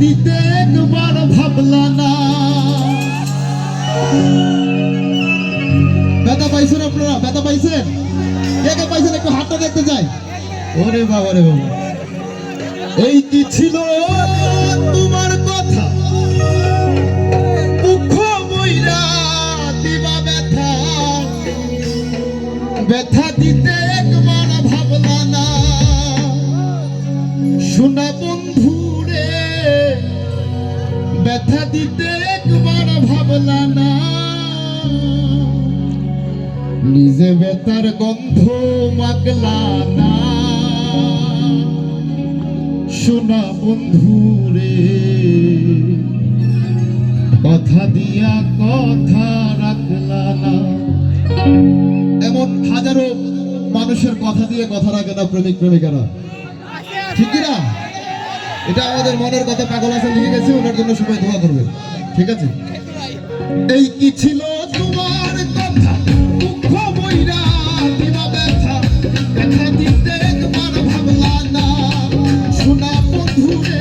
দিতে একবার ভাবলা না। ব্যথা পাইছেন আপনারা? ব্যথা পাইছেন? কে পাইছেন? একটু হাতটা দেখতে চাই। ওরে বাবা রে বাবা। এই কি ছিল তোমার কথা? দুঃখ বইরা দিবা ব্যথা। ব্যথা দিতে একবার ভাবলা না। শোনা বন্ধু ব্যথা দিতে একবার ভাবলা না। নিজে বেতার গন্ধ মাগলা না। শোনা বন্ধু রে, কথা দিয়া কথা রাখলা না। এমন হাজারো মানুষের কথা দিয়ে কথা রাখে না প্রেমিক, প্রেমিকারা। ঠিক না এটা আমাদের মনের কথা পাগল আসা নিয়ে গেছে, ওনার জন্য সবাই দোয়া করবে। ঠিক আছে? এই কি ছিল তোমার কথা? মুখ্য বইরা দিবা ব্যথা। ব্যথা দিতে তোমার ভাবলা না। শোনা বন্ধুরে